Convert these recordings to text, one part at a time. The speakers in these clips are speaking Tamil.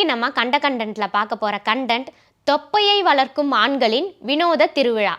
இன்னைக்கு நம்ம கண்ட கண்டென்ட்ல பார்க்க போற கண்டென்ட் தொப்பையை வளர்க்கும் ஆண்களின் வினோத திருவிழா.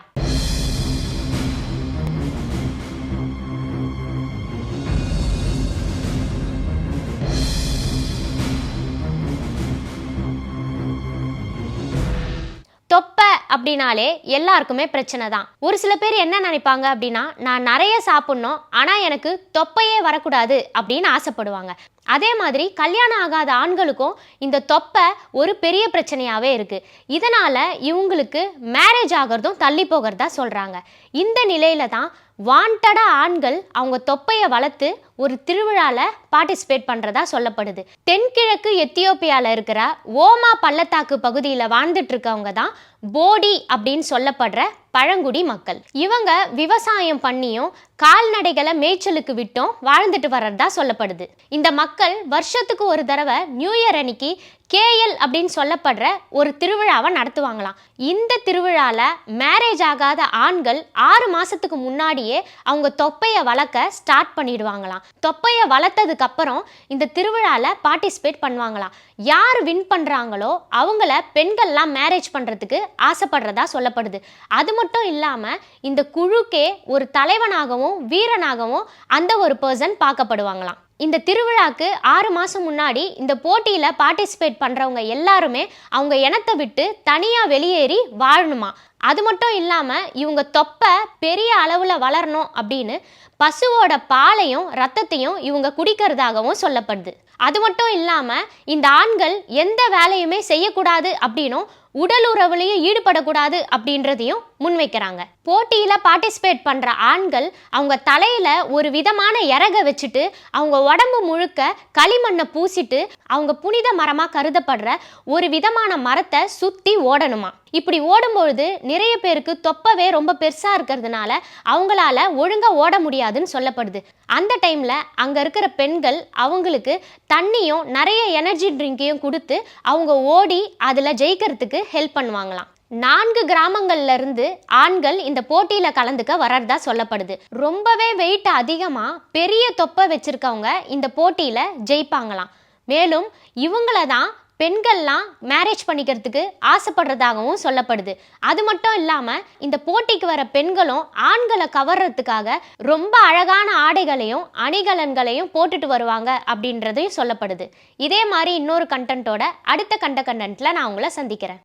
தொப்பை அப்படின்னாலே எல்லாருக்குமே பிரச்சனை தான். ஒரு சில பேர் என்ன நினைப்பாங்க அப்படின்னா நான் நிறைய சாப்பிட்ணும் ஆனால் எனக்கு தொப்பையே வரக்கூடாது அப்படின்னு ஆசைப்படுவாங்க. அதே மாதிரி கல்யாணம் ஆகாத ஆண்களுக்கும் இந்த தொப்பை ஒரு பெரிய பிரச்சனையாகவே இருக்குது இதனால் இவங்களுக்கு மேரேஜ் ஆகிறதும் தள்ளி போகிறதா சொல்கிறாங்க இந்த நிலையில தான் வாண்டடாக ஆண்கள் அவங்க தொப்பையை வளர்த்து ஒரு திருவிழாவில் பார்ட்டிசிபேட் பண்ணுறதா சொல்லப்படுது. தென்கிழக்கு எத்தியோப்பியாவில் இருக்கிற ஓமா பள்ளத்தாக்கு பகுதியில் வாழ்ந்துட்டு இருக்கவங்க தான் போடி அப்படின்னு சொல்லப்படுற பழங்குடி மக்கள். இவங்க விவசாயம் பண்ணியும் கால்நடைகளை மேய்ச்சலுக்கு விட்டும் வாழ்ந்துட்டு வர்றதா சொல்லப்படுது. இந்த மக்கள் வருஷத்துக்கு ஒரு தடவை நியூ இயர் அன்னைக்கு கேஎல் அப்படின்னு சொல்லப்படுற ஒரு திருவிழாவை நடத்துவாங்களாம். இந்த திருவிழாவில் மேரேஜ் ஆகாத ஆண்கள் ஆறு மாசத்துக்கு முன்னாடியே அவங்க தொப்பையை வளர்க்க ஸ்டார்ட் பண்ணிடுவாங்களாம். தொப்பையை வளர்த்ததுக்கு அப்புறம் இந்த திருவிழாவில் பார்ட்டிசிபேட் பண்ணுவாங்களாம். யார் வின் பண்ணுறாங்களோ அவங்கள பெண்கள்லாம் மேரேஜ் பண்ணுறதுக்கு ஆசைப்படுறதா சொல்லப்படுது. அது மட்டும் இல்லாமல் இந்த குழுக்கே ஒரு தலைவனாகவும் வீரனாகவும் அந்த ஒரு பர்சன் பார்க்கப்படுவாங்களாம். இந்த திருவிழாக்கு ஆறு மாதம் முன்னாடி இந்த போட்டியில் பார்ட்டிசிபேட் பண்ணுறவங்க எல்லாருமே அவங்க இனத்தை விட்டு தனியாக வெளியேறி வாழணுமா அது மட்டும் இல்லாமல் இவங்க தொப்பை பெரிய அளவில் வளரணும் அப்படின்னு பசுவோட பாலையும் ரத்தத்தையும் இவங்க குடிக்கிறதாகவும் சொல்லப்படுது. அது மட்டும் இல்லாமல் இந்த ஆண்கள் எந்த வேலையுமே செய்யக்கூடாது அப்படின்னும் உடல் உறவுலையும் ஈடுபடக்கூடாது அப்படின்றதையும் முன்வைக்கிறாங்க. போட்டியில் பார்ட்டிசிபேட் பண்ணுற ஆண்கள் அவங்க தலையில் ஒரு விதமான இறக வச்சுட்டு அவங்க உடம்பு முழுக்க களிமண்ணை பூசிட்டு அவங்க புனித மரமாக கருதப்படுற ஒரு விதமான மரத்தை சுற்றி ஓடணுமா? இப்படி ஓடும்பொழுது நிறைய பேருக்கு தொப்பவே ரொம்ப பெருசாக இருக்கிறதுனால அவங்களால ஒழுங்காக ஓட முடியாதுன்னு சொல்லப்படுது. அந்த டைமில் அங்கே இருக்கிற பெண்கள் அவங்களுக்கு தண்ணியும் நிறைய எனர்ஜி ட்ரிங்கையும் கொடுத்து அவங்க ஓடி அதில் ஜெயிக்கிறதுக்கு ஹெல்ப் பண்ணுவாங்களாம். நான்கு கிராமங்கள்ல இருந்து ஆண்கள் இந்த போட்டியில கலந்துக்க வர்றதா சொல்லப்படுது. ரொம்பவே வெயிட் அதிகமா பெரிய தொப்பை வச்சிருக்கவங்க இந்த போட்டியில ஜெயிப்பாங்களாம். மேலும் இவங்கள தான் பெண்கள்லாம் மேரேஜ் பண்ணிக்கிறதுக்கு ஆசைப்படுறதாகவும் சொல்லப்படுது. அது மட்டும் இல்லாமல் இந்த போட்டிக்கு வர பெண்களும் ஆண்களை கவர்றதுக்காக ரொம்ப அழகான ஆடைகளையும் அணிகலன்களையும் போட்டுட்டு வருவாங்க அப்படின்றதையும் சொல்லப்படுது. இதே மாதிரி இன்னொரு கண்டென்ட்டோட அடுத்த கண்ட கண்டென்ட்டில் நான் உங்களை சந்திக்கிறேன்.